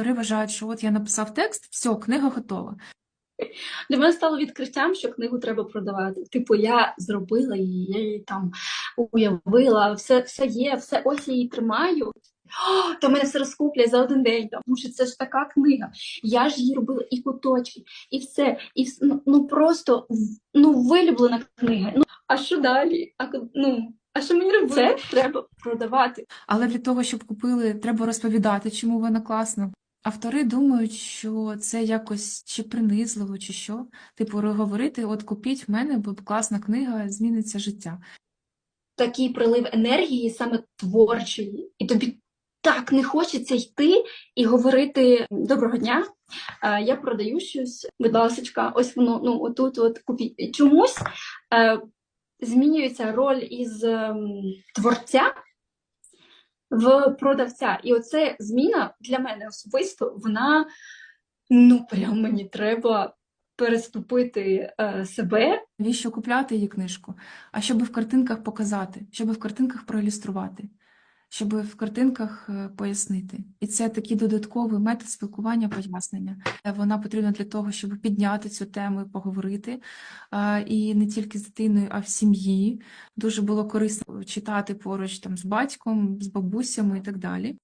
Автори вважають, що от я написав текст, все, книга готова. Для мене стало відкриттям, що книгу треба продавати. Типу, я зробила її, я її там уявила, все, все є, все ось я її тримаю. О, то мене все розкуплять за один день, тому що це ж така книга. Я ж її робила і куточки, і все. І вс- ну, ну просто ну, вилюблена книга. Ну, а що далі? А, ну, а що мені робити? Це треба продавати. Але для того, щоб купили, треба розповідати, чому вона класна. Автори думають, що це якось чи принизливо, чи що. Типу, говорити, от купіть в мене, бо класна книга, зміниться життя. такий прилив енергії, саме творчої, і тобі так не хочеться йти і говорити доброго дня. е, Я продаю щось, будь ласочка, ось воно ну отут, от купіть. Чомусь е, змінюється роль із ем, творця в продавця. І оце зміна для мене особисто, вона ну прям мені треба переступити е, себе Навіщо купляти її книжку? А щоб в картинках показати, щоб в картинках проілюструвати, щоб в картинках е, пояснити. І це такий додатковий метод спілкування, пояснення. Е, Вона потрібна для того, щоб підняти цю тему і поговорити. І не тільки з дитиною, а в сім'ї. Дуже було корисно читати поруч там з батьком, з бабусями і так далі.